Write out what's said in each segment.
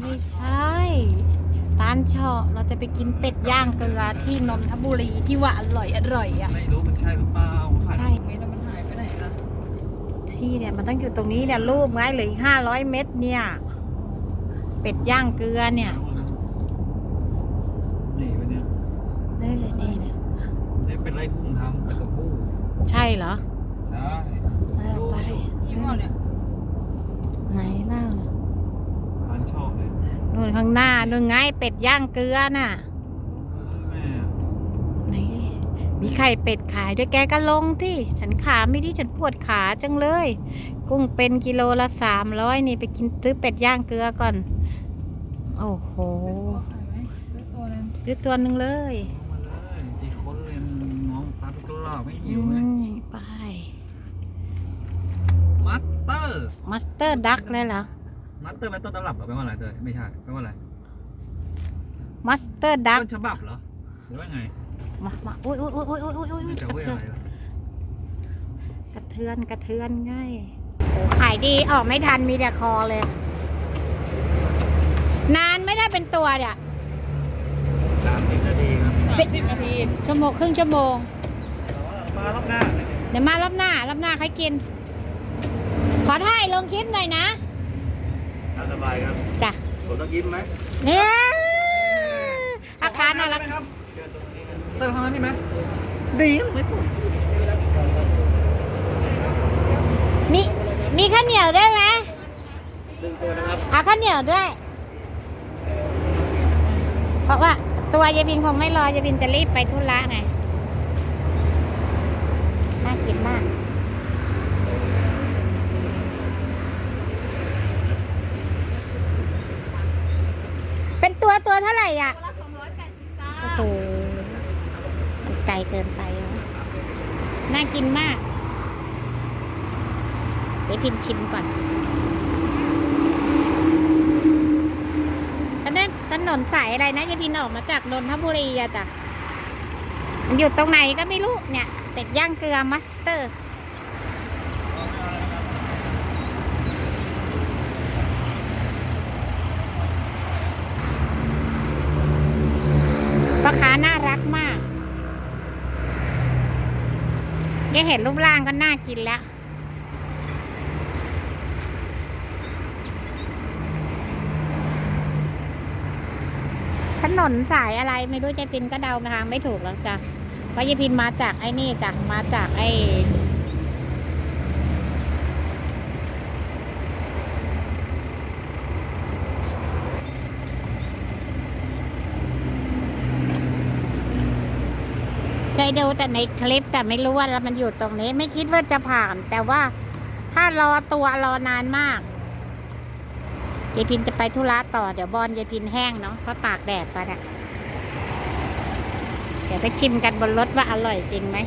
ไม่ใช่ตานเฉาะเราจะไปกินเป็ดย่างเกลือที่นนทบุรีที่ว่าอร่อยอร่อยอะ ไม่รู้มันใช่หรือเปล่าค่ะใช่เฮ้ยแล้วมันหายไปไหนล่ะที่เนี่ยมันต้องอยู่ตรงนี้เนี่ยรูปไงเหลืออีกห้าร้อยเมตรเนี่ย เป็ดย่างเกลือเนี่ยนี่วันเนี้ยเออนี่เนี่ยนี่เป็นไรทุ่งทำเป็นตัวผู้ใช่เหรอใช่เออไปยี่ห้อเนี่ยไหนเล่า ร้านชอบเลย นู่นข้างหน้านู่นไงเป็ดย่างเกลือน่ะแม่ไหนมีไข่เป็ดขายด้วยแกก็ลงที่ ฉันขาไม่ดีฉันปวดขาจังเลย กุ้งเป็นกิโลละสามร้อยนี่ไปกินซื้อเป็ดย่างเกลือก่อน โอ้โหเป็นตัวขายไหมเป็นตัวนึงซื้อตัวหนึ่งเลยเอามาเลยจีคนเรียนน้องตาตุกลอกไม่อืหิวไงมไป มัตเตอร์มาสเตอร์ดักเลยเหรอ มัตเตอร์เป็นต้นตำรับเหรอแปลว่าอะไรเตยไม่ใช่แปลว่าอะไรมาสเตอร์ดักต้นฉบับเหรอหรือว่าไงมามาอุ้ยอุ้ยอุ้ยอุ้ยอุ้ยอุ้ยไม่จะกระเว้ยเทือะอนไรล่ะกระเทือนกระเทือนง่ายโอ้ขายดีออกไม่ทันมีแต่คอเลย นานไม่ได้เป็นตัวเนี่ยสามสิบนาทีครับสิสิบนาทีชั่วโมงครึ่งชั่วโมง มารอบหน้า เดี๋ยวมารอบหน้า รอบหน้าใครกิน ขอถ่ายลงคลิปหน่อยนะ ตามสบายครับจ้ะผมต้องยิ้มไหมเนี่ยอาคารน่ารักเติมข้างนั้นนี่ไหมดีไม่พูดมีมีข้าวเหนียวด้วยไหมหนึ่งตัวนะครับเอาข้าวเหนียวด้วย เพราะว่าตัวยายพินคงไม่รอยายพินจะรีบไปธุระไงน่ากินมาก เท่าไหร่อะละสองร้อยแปดสิบจ้าโอ้โหมันไกลเกินไปวะน่ากินมาก เดี๋ยวพิมพ์ชิมก่อนถนนถนนสายอะไรนะยายพินออกมาจากนนทบุรีอะจ้ะมันอยู่ตรงไหนก็ไม่รู้เนี่ย เป็ดย่างเกลือมัสเตอร์ พ่อค้าน่ารักมากแค่เห็นรูปร่างก็น่ากินแล้ว ถนนสายอะไรไม่รู้ยายพินก็เดาทางไม่ถูกแล้วจ้ะเพราะยพินมาจากไอ้นี่จ้ะมาจากไอ้ เคยดูแต่ในคลิปแต่ไม่รู้ว่าแล้วมันอยู่ตรงนี้ ไม่คิดว่าจะผ่าน แต่ว่าถ้ารอตัวรอนานมากยายพินจะไปธุระต่อเดี๋ยวบอลยายพินแห้งเนาะเพราะตากแดดไปเนี่ยเดี๋ยวไปชิมกันบนรถว่าอร่อยจริงไหม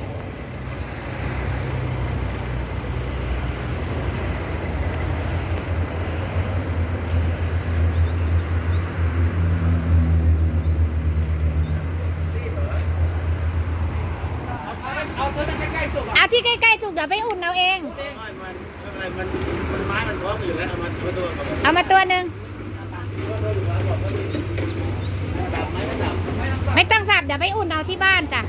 เอาที่ใกล้ๆถูกเดี๋ยวไปอุ่นเอาเอง ไม่มันอะไรมันมันไม้มันพร้อมอยู่แล้วเอามันตัวตัวกับเอามาตัวหนึ่งดับไม้ก็ดับไม่ต้องสับเดี๋ยวไปอุ่นเอาที่บ้านจ้ะ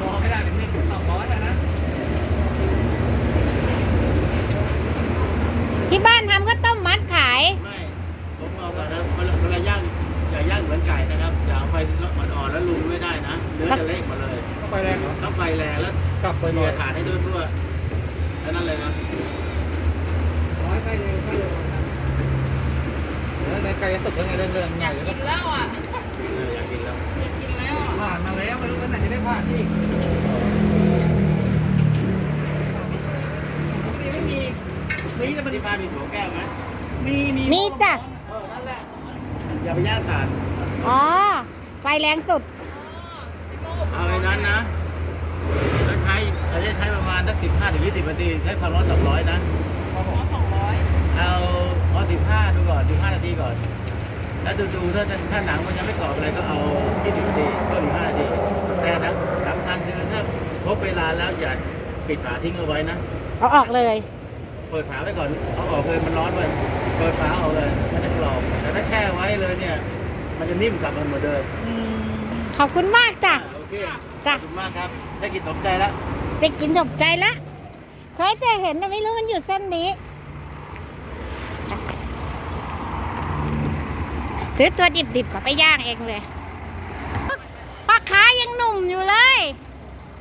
พอไม่ได้เป็นหนึ่งสองร้อยแล้วนะ ที่บ้านทำก็ต้มมัดขาย ไม่ผมเอาก่อนนะเวลาเวลาย่างอย่าย่างเหมือนไก่นะครับอย่าเอาไฟอ่อนๆแล้วลุมไม่ ได้นะเนื้อจะเละหมดเลยก็ไปแรงเหรอต้องไฟแรงแล้วกลับไปเกเลลี่ยยถ่านให้ด้วยทั่วแค่นั้นเลยครับร้อยไปเร็วไปเร็วแล้วในไกลสุดยังไงเรื่องเรื่องใหญ่แล้วกินแล้วอะเอออยากกินแล้วอยากกินแล้วอะผ่านมาแล้วไม่รู้วันไหนจะได้ผ่านอีกไม่มีมีแต่มันที่บ้านมีหัวแก้วไหมมีมีมีจ้ะ เออ นั่นแหละ อย่าไปย่างถ่าน อ๋อ ไฟแรงสุด เอาไอ้นั้นนะแล้วใช้อาจจะใช้ประมาณสักสิบห้าถึงยี่สิบนาทีใช้ความร้อนสองร้อยนะ สองร้อยเอาเอาสิบห้าดูก่อนสิบห้านาทีก่อน แล้วดูดูถ้าถ้าหนังมันยังไม่กรอบอะไรก็เอายี่สิบนาทีก็อีกห้านาที แต่ทั้งสำคัญคือถ้าครบเวลาแล้วอย่าปิดฝาทิ้งเอาไว้นะ เอาออกเลย เปิดฝาไว้ก่อน เอาออกเลยมันร้อนเลยเปิดฝาออกเลยไม่ต้องรอแต่ถ้าแช่ไว้เลยเนี่ย มันจะนิ่มกลับมันเหมือนเดิม ขอบคุณมากจ้ะโอ เคจ้ะ ขอบคุณมากครับ ได้กินสมใจแล้วได้กินจบใจละเคยจะเห็นแต่ไม่รู้มันอยู่เส้นนี้ซื้อตัวดิบๆก็ไปย่างเองเลยปลาค้ายังหนุ่มอยู่เลย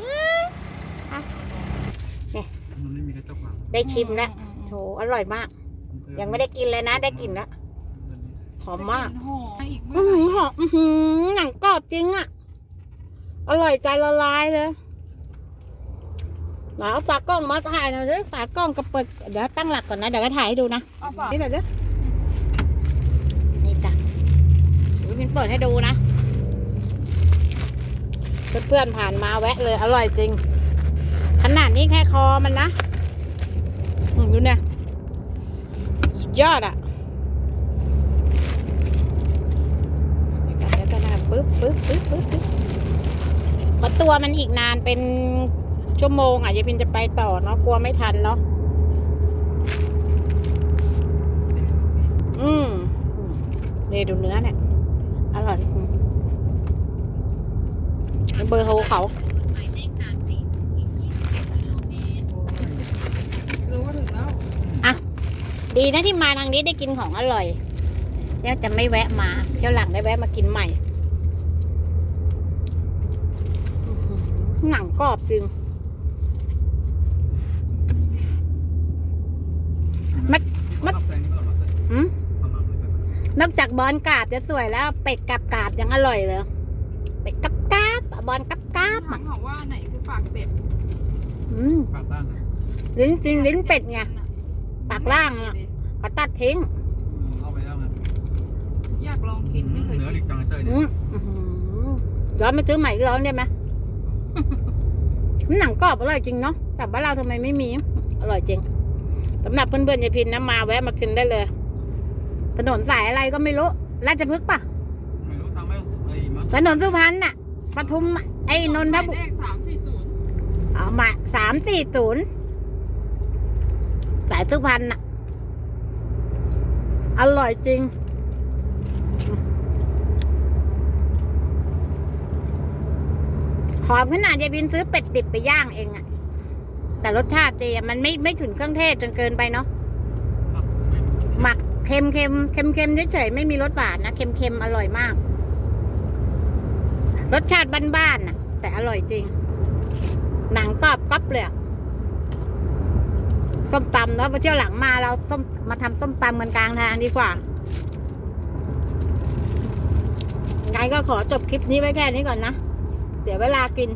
อื้ออะนี่มันไม่มีกระจกหลังได้ชิมแล้วโถอร่อยมาก ยังไม่ได้กินเลยนะ ได้กินแล้วหอมมาก หอมอีกอืเมื่ออไหร่ หือหอมอื้อหือหนังกรอบจริงอะ อร่อยใจละลายเลยไหนเอาฝากล้องมาถ่ายหน่อยสิฝากล้องกับเปิดเดี๋ยวตั้งหลักก่อนนะเดี๋ยวก็ถ่ายให้ดูนะเอาฝากนี่หน่อยสินี่จ้ะอุ๊ยมินเปิดให้ดูนะ เพื่อนๆผ่านมาแวะเลยอร่อยจริง ขนาดนี้แค่คอมันนะอืมดูเนี่ยสุดยอดอะเดี๋ยวก็ได้ปึ๊บปึ๊บปึ๊บปึ๊บปึ๊บเพ ราะตัวมันอีกนานเป็นชั่วโมงอะยายพินจะไปต่อเนาะกลัวไม่ทันเนาะอืมอืมนี่ดูเนื้อเนี่ย อร่อยเบอร์โทรเขารู้ว่าถึงแล้วดีนะที่มาทางนี้ได้กินของอร่อยเนี่ยจะไม่แวะมา เที่ยวหลังได้แวะมากินใหม่อื้อ หือหนังกรอบจริง มันมันอืมนอกจากบอลกราบจะสวยแล้วเป็ดกับกราบยังอร่อยเลย เป็ดกับกราบอะบอลกับกราบถาอะมเขาว่าไหนคือปากเป็ดอืมปากด้านลิ้นจริงลิ้นเป็ดไง ปากล่างอะเขาตัดทิ้งเอาไปแล้วไงอยากลองกินไม่เคยเนื้อกิดินบจังเตยอืมอื้อหือย้อนมาซื้อใหม่อีกร้อนได้ไหม หนังกรอบอร่อยจริงเนาะแต่บ้านเราทำไมไม่มี อร่อยจริงสำหรับเพื่อนๆยายพินนะมาแวะมากินได้เลย ถนนสายอะไรก็ไม่รู้ราชพฤกษ์ปะไม่รู้ทางไม่ไอ้มั้งถนนสุพรรณน่ะปทุมอะไอ้นนทบุหรีมายเลขสามสี่ศูนย์เอามาสามสี่ศูนย์สายสุพรรณน่ะ อร่อยจริง ขอบขนาดยายบินซื้อเป็ดดิบไปย่างเองอะแต่รสชาติเจมันไม่ไม่ถึงเครื่องเทศจนเกินไปเนาะหมักเค็มเค็มเค็มเค็มเฉยๆไม่มีรสหวานนะเค็มเค็มอร่อยมาก รสชาติบ้านๆน่ะแต่อร่อยจริง หนังกรอบกรอบเลยส้มตำเนาะพอเที่ยวหลังมาเราต้มมาทำส้มตำกันกลางทางดีกว่าไงก็ขอจบคลิปนี้ไว้แค่นี้ก่อนนะ เดี๋ยวเวลากิน